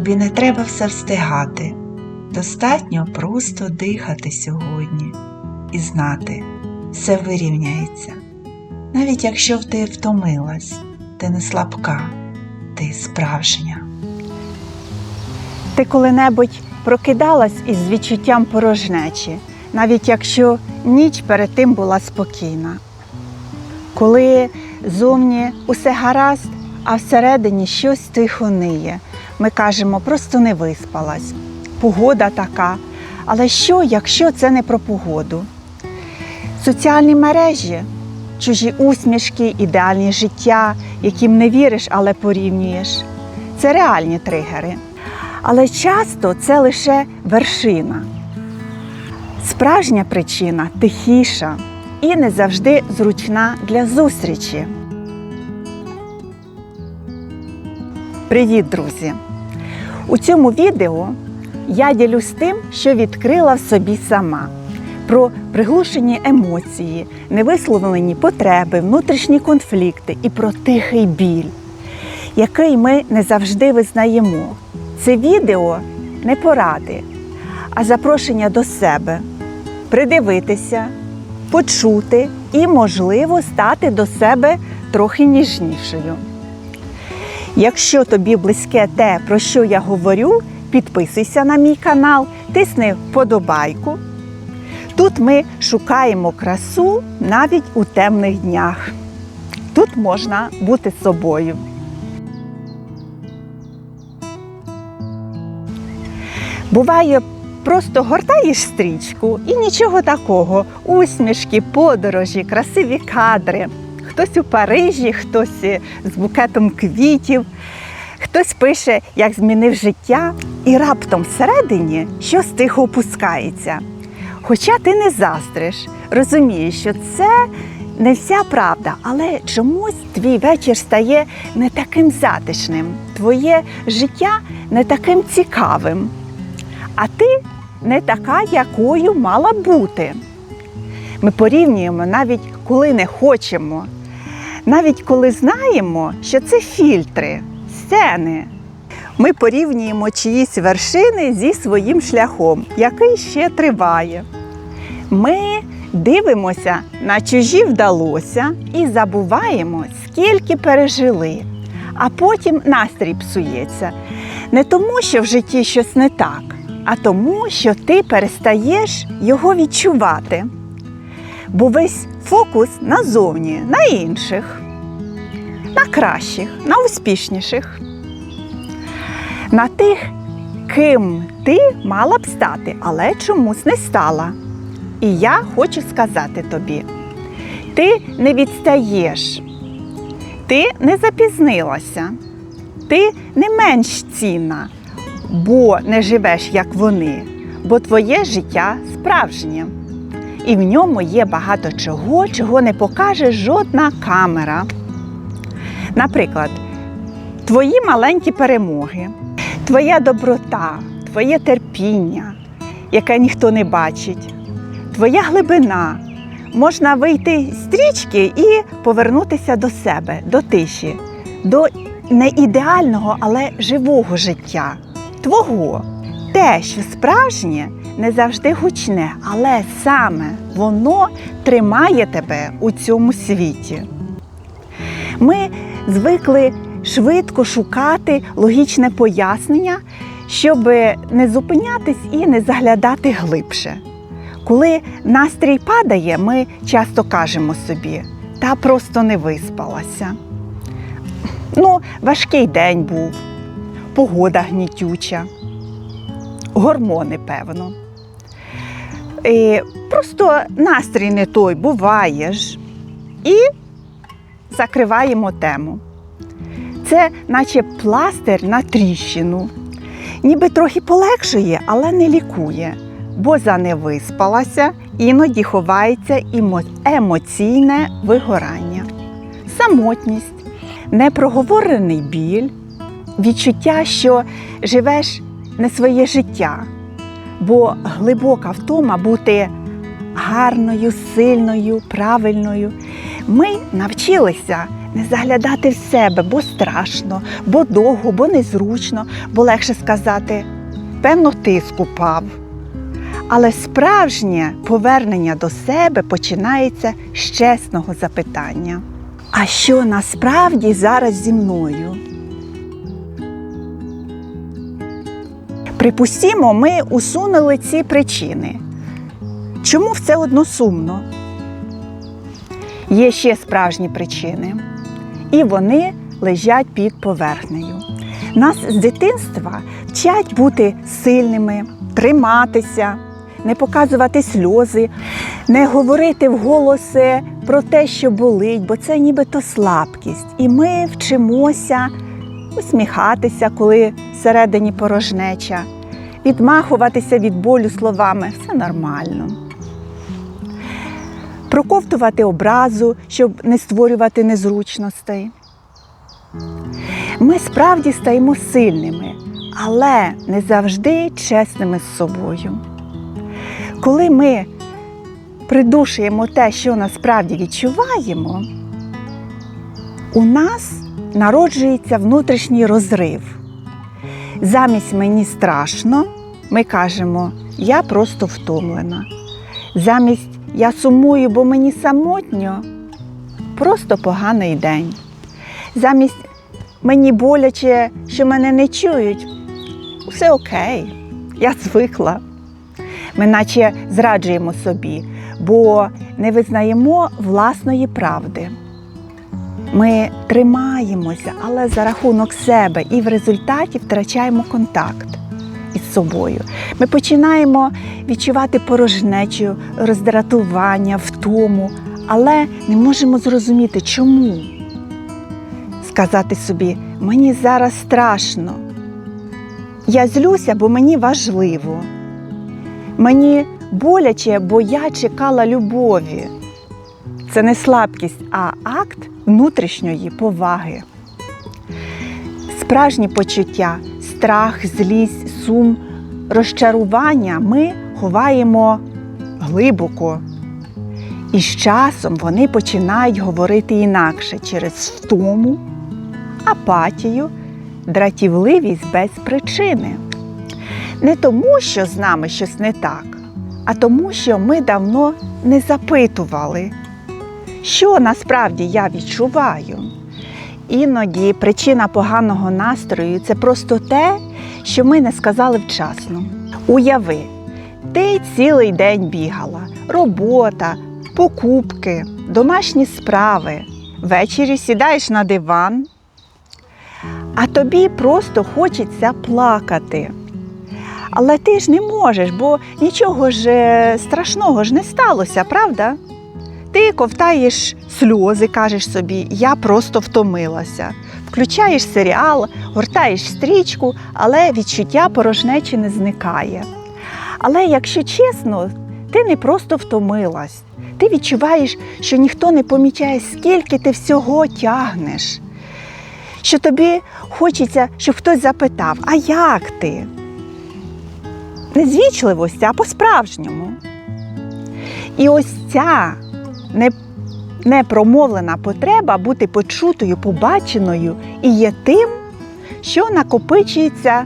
Тобі не треба все встигати. Достатньо просто дихати сьогодні і знати, все вирівняється. Навіть якщо ти втомилась, ти не слабка, ти справжня. Ти коли-небудь прокидалась із відчуттям порожнечі, навіть якщо ніч перед тим була спокійна. Коли зовні усе гаразд, а всередині щось тихо ниє, ми кажемо, просто не виспалась. Погода така. Але що, якщо це не про погоду? Соціальні мережі, чужі усмішки, ідеальні життя, яким не віриш, але порівнюєш. Це реальні тригери. Але часто це лише вершина. Справжня причина тихіша і не завжди зручна для зустрічі. Привіт, друзі! У цьому відео я ділюсь тим, що відкрила в собі сама. Про приглушені емоції, невисловлені потреби, внутрішні конфлікти і про тихий біль, який ми не завжди визнаємо. Це відео не поради, а запрошення до себе придивитися, почути і, можливо, стати до себе трохи ніжнішою. Якщо тобі близьке те, про що я говорю, підписуйся на мій канал, тисни вподобайку. Тут ми шукаємо красу навіть у темних днях. Тут можна бути собою. Буває, просто гортаєш стрічку і нічого такого. Усмішки, подорожі, красиві кадри. Хтось у Парижі, хтось з букетом квітів, хтось пише, як змінив життя, і раптом всередині щось тихо опускається. Хоча ти не заздриш, розумієш, що це не вся правда, але чомусь твій вечір стає не таким затишним, твоє життя не таким цікавим а ти не така, якою мала бути. Ми порівнюємо навіть коли не хочемо, навіть коли знаємо, що це фільтри, сцени. Ми порівнюємо чиїсь вершини зі своїм шляхом, який ще триває. Ми дивимося на чужі вдалося і забуваємо, скільки пережили, а потім настрій псується. Не тому, що в житті щось не так, а тому, що ти перестаєш його відчувати. Бо весь фокус назовні, на інших, на кращих, на успішніших, на тих, ким ти мала б стати, але чомусь не стала. І я хочу сказати тобі: ти не відстаєш, ти не запізнилася, ти не менш цінна бо не живеш, як вони, бо твоє життя справжнє. І в ньому є багато чого, чого не покаже жодна камера. Наприклад, твої маленькі перемоги, твоя доброта, твоє терпіння, яке ніхто не бачить, твоя глибина. Можна вийти з стрічки і повернутися до себе, до тиші, до не ідеального, але живого життя твого. Те, що справжнє, не завжди гучне, але саме воно тримає тебе у цьому світі. Ми звикли швидко шукати логічне пояснення, щоб не зупинятись і не заглядати глибше. Коли настрій падає, ми часто кажемо собі, та просто не виспалася. Ну, важкий день був погода гнітюча, гормони, певно. Просто настрій не той буває ж. І закриваємо тему. Це наче пластир на тріщину. Ніби трохи полегшує, але не лікує, бо за не виспалася іноді ховається емоційне вигорання, самотність, непроговорений біль, відчуття, що живеш не своє життя, бо глибока втома бути гарною, сильною, правильною. Ми навчилися не заглядати в себе, бо страшно, бо довго, бо незручно, бо легше сказати, певно, тиск упав. Але справжнє повернення до себе починається з чесного запитання. А що насправді зараз зі мною? Припустімо, ми усунули ці причини. Чому все одно сумно? Є ще справжні причини, і вони лежать під поверхнею. Нас з дитинства вчать бути сильними, триматися, не показувати сльози, не говорити вголоси про те, що болить, бо це нібито слабкість. І ми вчимося усміхатися, коли всередині порожнеча, відмахуватися від болю словами все нормально. Проковтувати образу, щоб не створювати незручностей. Ми справді стаємо сильними, але не завжди чесними з собою. Коли ми придушуємо те, що насправді відчуваємо, у нас народжується внутрішній розрив. Замість мені страшно, ми кажемо, я просто втомлена. Замість я сумую, бо мені самотньо, просто поганий день. Замість мені боляче, що мене не чують, все окей, я звикла. Ми наче зраджуємо собі, бо не визнаємо власної правди. Ми тримаємося, але за рахунок себе і в результаті втрачаємо контакт із собою. Ми починаємо відчувати порожнечу, роздратування, втому, але не можемо зрозуміти, чому. Сказати собі, мені зараз страшно. Я злюся, бо мені важливо. Мені боляче, бо я чекала любові. Це не слабкість, а акт внутрішньої поваги. Справжні почуття, страх, злість, сум, розчарування ми ховаємо глибоко. І з часом вони починають говорити інакше через втому, апатію, дратівливість без причини. Не тому, що з нами щось не так, а тому, що ми давно не запитували, що насправді я відчуваю. Іноді причина поганого настрою це просто те, що ми не сказали вчасно. Уяви, ти цілий день бігала, робота, покупки, домашні справи. Ввечері сідаєш на диван, а тобі просто хочеться плакати. Але ти ж не можеш, бо нічого ж е, страшного ж не сталося, правда? Ти ковтаєш сльози, кажеш собі, я просто втомилася. Включаєш серіал, гортаєш стрічку, але відчуття порожнечі не зникає. Але якщо чесно, ти не просто втомилась. Ти відчуваєш, що ніхто не помічає, скільки ти всього тягнеш. Що тобі хочеться, щоб хтось запитав, а як ти? Не з вічливості, а по-справжньому. І ось ця не, непромовлена потреба бути почутою, побаченою і є тим, що накопичується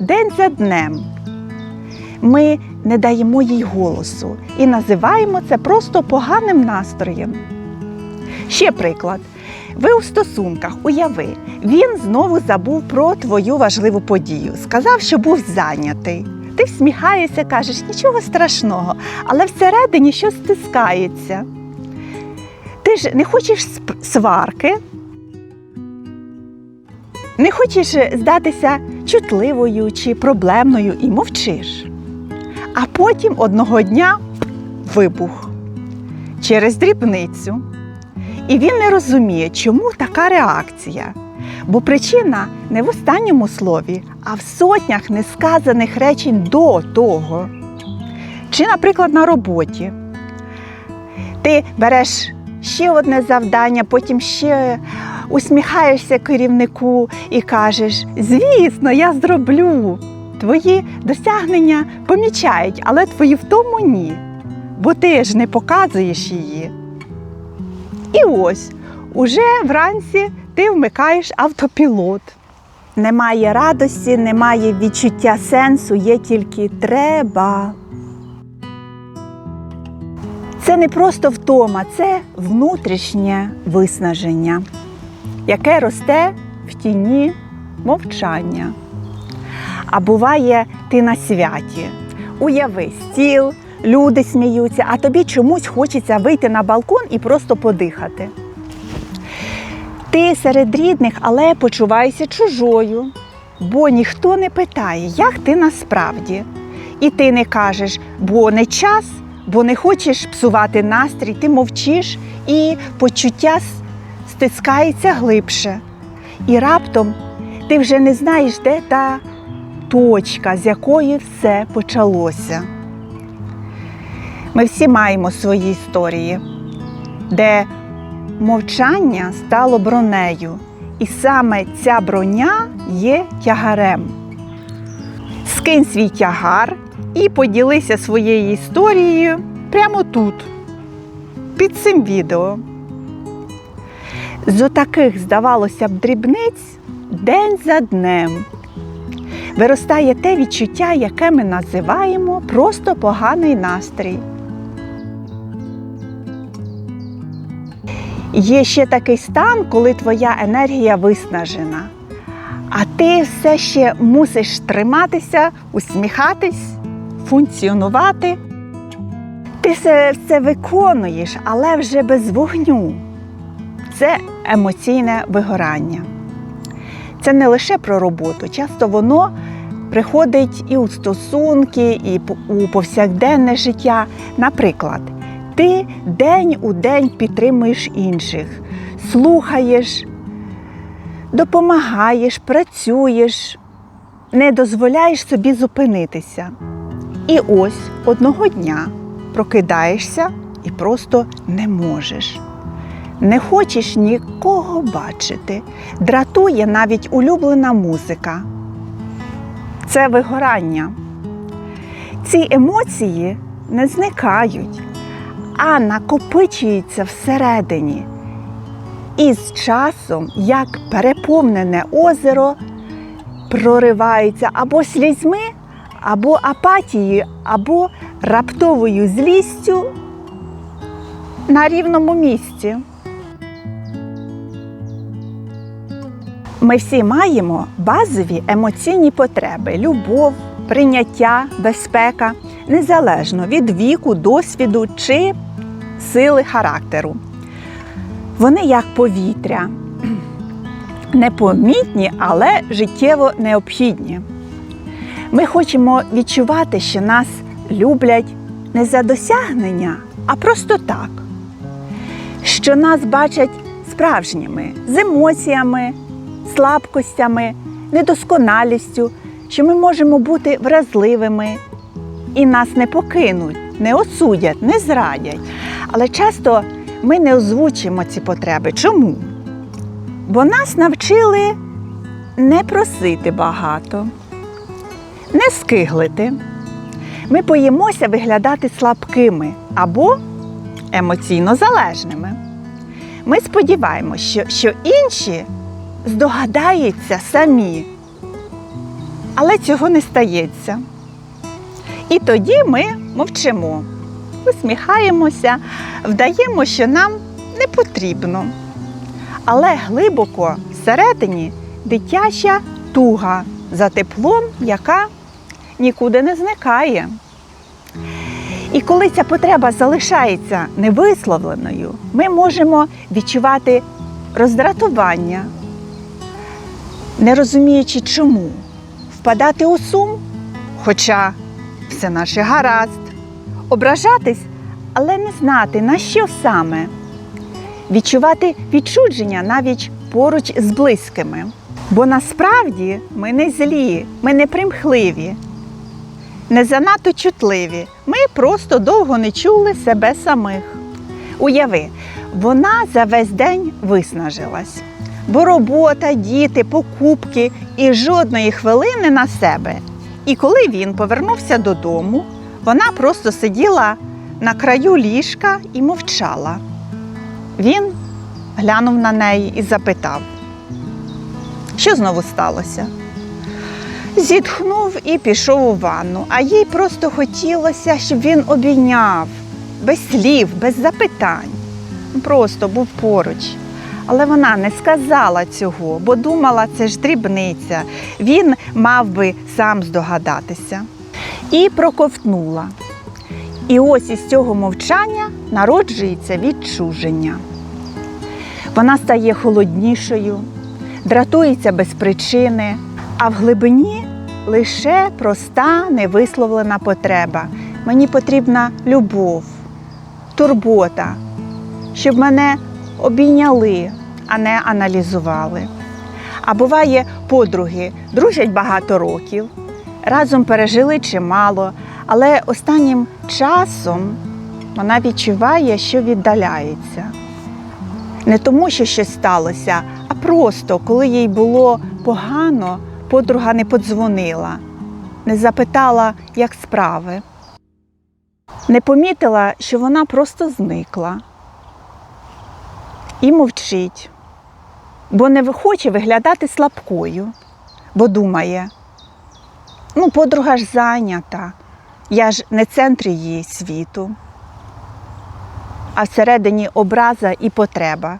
день за днем. Ми не даємо їй голосу і називаємо це просто поганим настроєм. Ще приклад. Ви у стосунках, уяви, він знову забув про твою важливу подію, сказав, що був зайнятий. Ти всміхаєшся, кажеш, нічого страшного, але всередині щось стискається. Ж не хочеш сварки, не хочеш здатися чутливою чи проблемною і мовчиш. А потім одного дня вибух через дрібницю. І він не розуміє, чому така реакція. Бо причина не в останньому слові, а в сотнях несказаних речень до того. Чи, наприклад, на роботі. Ти береш ще одне завдання, потім ще усміхаєшся керівнику і кажеш: звісно, я зроблю. Твої досягнення помічають, але твої втому ні. Бо ти ж не показуєш її. І ось уже вранці ти вмикаєш автопілот. Немає радості, немає відчуття сенсу, є тільки треба. Це не просто втома, це внутрішнє виснаження, яке росте в тіні мовчання. А буває, ти на святі. Уяви стіл, люди сміються, а тобі чомусь хочеться вийти на балкон і просто подихати. Ти серед рідних, але почуваєшся чужою, бо ніхто не питає, як ти насправді. І ти не кажеш, бо не час, бо не хочеш псувати настрій, ти мовчиш, і почуття стискається глибше. І раптом ти вже не знаєш, де та точка, з якої все почалося. Ми всі маємо свої історії, де мовчання стало бронею, і саме ця броня є тягарем. Скинь свій тягар і поділися своєю історією прямо тут, під цим відео. З отаких, здавалося б, дрібниць день за днем виростає те відчуття, яке ми називаємо просто поганий настрій. Є ще такий стан, коли твоя енергія виснажена, а ти все ще мусиш триматися, усміхатись, функціонувати. Ти все це виконуєш, але вже без вогню. Це емоційне вигорання. Це не лише про роботу, часто воно приходить і у стосунки, і у повсякденне життя. Наприклад, ти день у день підтримуєш інших, слухаєш, допомагаєш, працюєш, не дозволяєш собі зупинитися. І ось одного дня прокидаєшся і просто не можеш. Не хочеш нікого бачити, дратує навіть улюблена музика. Це вигорання. Ці емоції не зникають, а накопичуються всередині. І з часом, як переповнене озеро, прориваються або слізьми, або апатією, або раптовою злістю на рівному місці. Ми всі маємо базові емоційні потреби: любов, прийняття, безпека, незалежно від віку, досвіду чи сили характеру. Вони як повітря, непомітні, але життєво необхідні. Ми хочемо відчувати, що нас люблять не за досягнення, а просто так, що нас бачать справжніми, з емоціями, слабкостями, недосконалістю, що ми можемо бути вразливими і нас не покинуть, не осудять, не зрадять. Але часто ми не озвучимо ці потреби. Чому? Бо нас навчили не просити багато, не скиглити. Ми боїмося виглядати слабкими або емоційно залежними. Ми сподіваємося, що, що інші здогадаються самі, але цього не стається. І тоді ми мовчимо, усміхаємося, вдаємо, що нам не потрібно. Але глибоко всередині дитяча туга за теплом, яка нікуди не зникає. І коли ця потреба залишається невисловленою, ми можемо відчувати роздратування, не розуміючи чому, впадати у сум, хоча все наше гаразд, ображатись, але не знати, на що саме, відчувати відчудження навіть поруч з близькими. Бо насправді ми не злі, ми не примхливі, не занадто чутливі. Ми просто довго не чули себе самих. Уяви, вона за весь день виснажилась, бо робота, діти, покупки і жодної хвилини на себе. І коли він повернувся додому, вона просто сиділа на краю ліжка і мовчала. Він глянув на неї і запитав, що знову сталося? Зітхнув і пішов у ванну, а їй просто хотілося, щоб він обійняв, без слів, без запитань. Просто був поруч. Але вона не сказала цього, бо думала, це ж дрібниця. Він мав би сам здогадатися. І проковтнула. І ось із цього мовчання народжується відчуження. Вона стає холоднішою, дратується без причини, а в глибині лише проста невисловлена потреба. Мені потрібна любов, турбота, щоб мене обійняли, а не аналізували. А буває, подруги дружать багато років, разом пережили чимало, але останнім часом вона відчуває, що віддаляється. Не тому, що щось сталося, а просто, коли їй було погано, подруга не подзвонила, не запитала, як справи. Не помітила, що вона просто зникла і мовчить, бо не хоче виглядати слабкою, бо думає, ну, подруга ж зайнята, я ж не центр її світу, а всередині образа і потреба.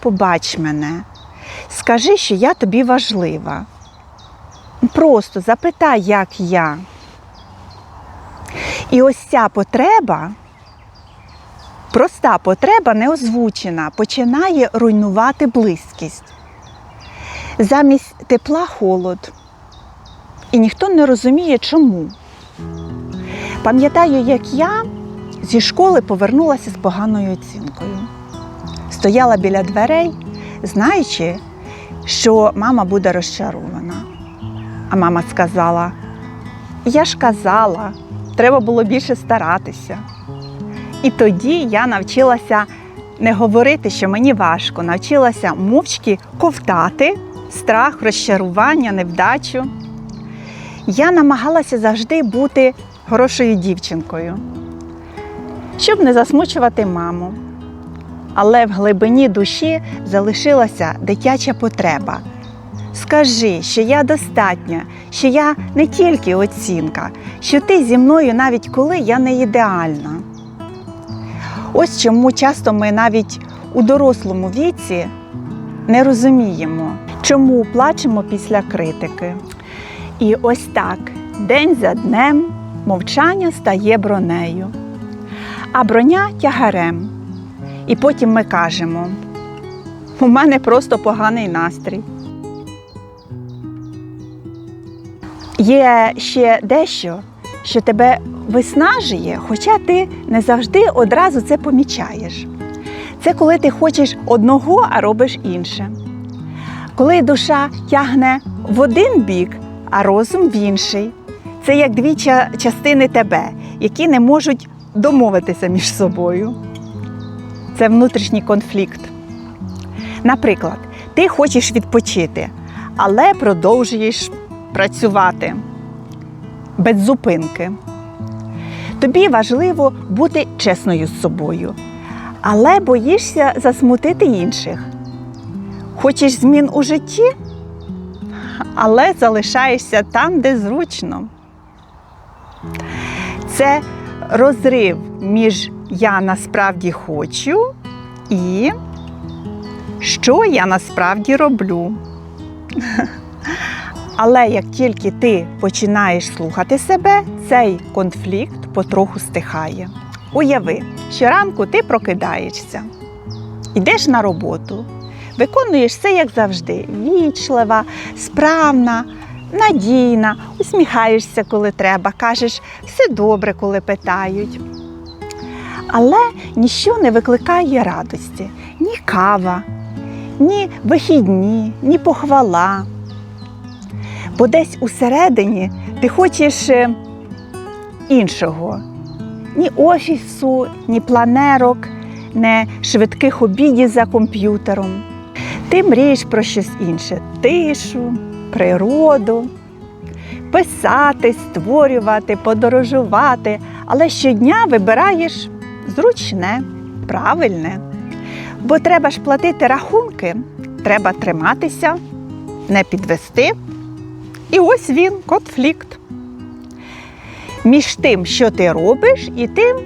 Побач мене, скажи, що я тобі важлива. Просто запитай, як я. І ось ця потреба проста потреба неозвучена, починає руйнувати близькість. Замість тепла холод. І ніхто не розуміє, чому. Пам'ятаю, як я зі школи повернулася з поганою оцінкою. Стояла біля дверей, знаючи, що мама буде розчарована. Мама сказала: Я ж казала, треба було більше старатися. І тоді я навчилася не говорити, що мені важко, навчилася мовчки ковтати страх, розчарування, невдачу. Я намагалася завжди бути хорошою дівчинкою, щоб не засмучувати маму. Але в глибині душі залишилася дитяча потреба. Скажи, що я достатня, що я не тільки оцінка, що ти зі мною навіть коли я не ідеальна. Ось чому часто ми навіть у дорослому віці не розуміємо, чому плачемо після критики. І ось так, день за днем, мовчання стає бронею, а броня тягарем. І потім ми кажемо: у мене просто поганий настрій. Є ще дещо, що тебе виснажує, хоча ти не завжди одразу це помічаєш. Це коли ти хочеш одного, а робиш інше. Коли душа тягне в один бік, а розум в інший. Це як дві частини тебе, які не можуть домовитися між собою. Це внутрішній конфлікт. Наприклад, ти хочеш відпочити, але продовжуєш працювати без зупинки. Тобі важливо бути чесною з собою, але боїшся засмутити інших. Хочеш змін у житті, але залишаєшся там, де зручно. Це розрив між я насправді хочу і що я насправді роблю. Але як тільки ти починаєш слухати себе, цей конфлікт потроху стихає. Уяви, щоранку ти прокидаєшся, йдеш на роботу, виконуєш все як завжди, вічлива, справна, надійна, усміхаєшся, коли треба, кажеш все добре, коли питають. Але ніщо не викликає радості, ні кава, ні вихідні, ні похвала. Бо десь усередині ти хочеш е, іншого. Ні офісу, ні планерок, не швидких обідів за комп'ютером. Ти мрієш про щось інше тишу, природу, писати, створювати, подорожувати, але щодня вибираєш зручне, правильне. Бо треба ж платити рахунки, треба триматися, не підвести. І ось він, конфлікт. Між тим, що ти робиш, і тим,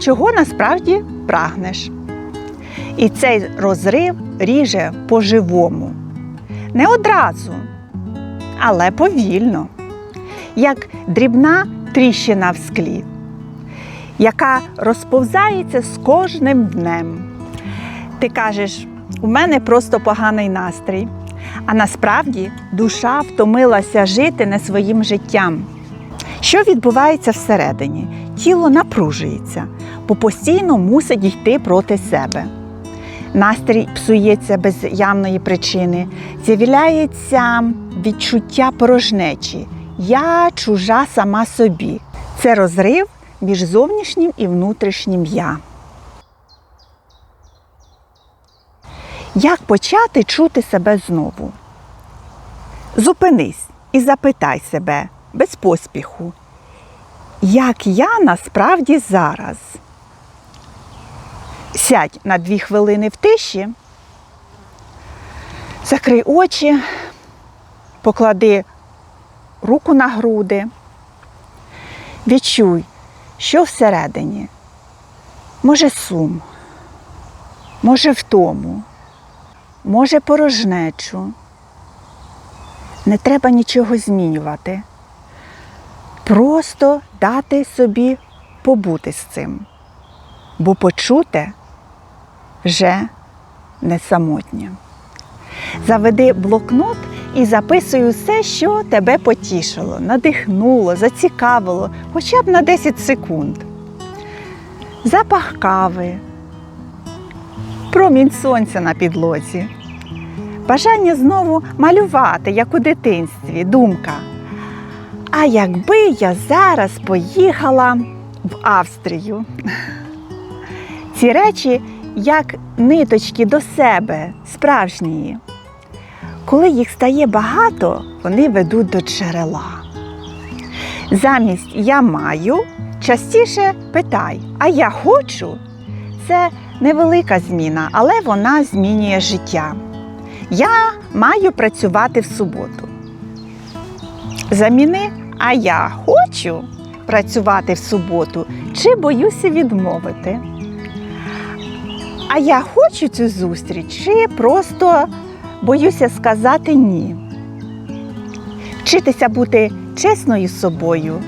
чого насправді прагнеш. І цей розрив ріже по-живому. Не одразу, але повільно, як дрібна тріщина в склі, яка розповзається з кожним днем. Ти кажеш, у мене просто поганий настрій, а насправді душа втомилася жити не своїм життям. Що відбувається всередині? Тіло напружується, бо постійно мусить йти проти себе. Настрій псується без явної причини, з'являється відчуття порожнечі. Я чужа сама собі. Це розрив між зовнішнім і внутрішнім я. Як почати чути себе знову? Зупинись і запитай себе без поспіху, як я насправді зараз. Сядь на дві хвилини в тиші, закрий очі, поклади руку на груди, відчуй, що всередині. Може сум, може втому, може порожнечу. Не треба нічого змінювати. Просто дати собі побути з цим, бо почуте вже не самотнє. Заведи блокнот і записуй усе, що тебе потішило, надихнуло, зацікавило, хоча б на 10 секунд. Запах кави, промінь сонця на підлозі, бажання знову малювати, як у дитинстві, думка. А якби я зараз поїхала в Австрію? Ці речі як ниточки до себе, справжні. Коли їх стає багато, вони ведуть до джерела. Замість я маю частіше питай, а я хочу це невелика зміна, але вона змінює життя. Я маю працювати в суботу. Заміни, а я хочу працювати в суботу чи боюся відмовити. А я хочу цю зустріч, чи просто боюся сказати ні. Вчитися бути чесною з собою,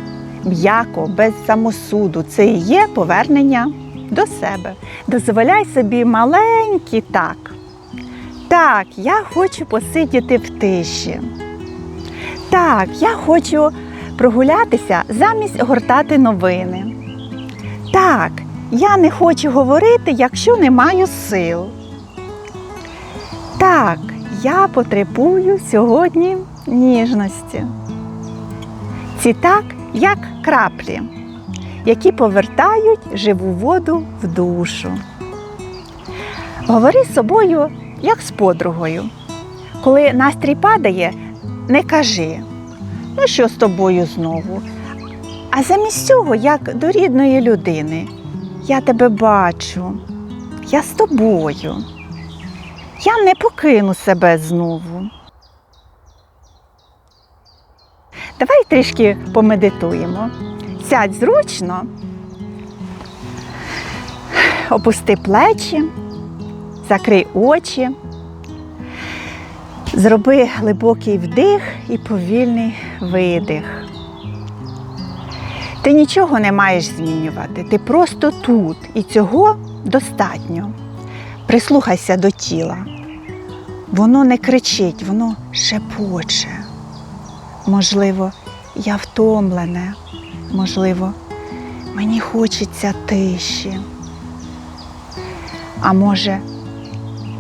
м'яко, без самосуду це і є повернення до себе. Дозволяй собі маленький так. Так, я хочу посидіти в тиші. Так, я хочу прогулятися замість гортати новини. Так, я не хочу говорити, якщо не маю сил. Так, я потребую сьогодні ніжності. Ці так, як краплі, які повертають живу воду в душу. Говори з собою, як з подругою. Коли настрій падає, не кажи, ну що з тобою знову? А замість цього, як до рідної людини, я тебе бачу, я з тобою. Я не покину себе знову. Давай трішки помедитуємо. Сядь зручно, опусти плечі, закрий очі, зроби глибокий вдих і повільний видих. Ти нічого не маєш змінювати, ти просто тут, і цього достатньо. Прислухайся до тіла. Воно не кричить, воно шепоче. Можливо, я втомлене, можливо, мені хочеться тиші. А може,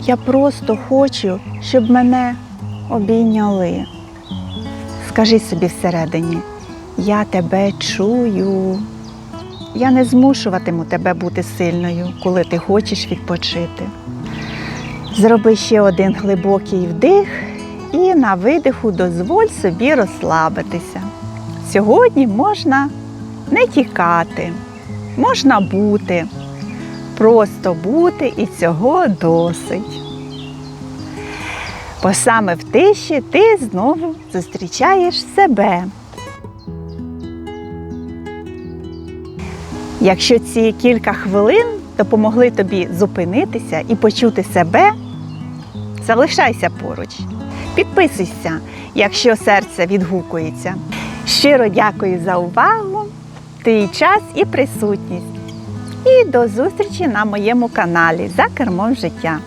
я просто хочу, щоб мене обійняли. Скажи собі всередині, я тебе чую. Я не змушуватиму тебе бути сильною, коли ти хочеш відпочити. Зроби ще один глибокий вдих і на видиху дозволь собі розслабитися. Сьогодні можна не тікати, можна бути, просто бути і цього досить. Бо саме в тиші ти знову зустрічаєш себе. Якщо ці кілька хвилин допомогли тобі зупинитися і почути себе, залишайся поруч. Підписуйся, якщо серце відгукується. Щиро дякую за увагу, твій час і присутність. І до зустрічі на моєму каналі за кермом життя.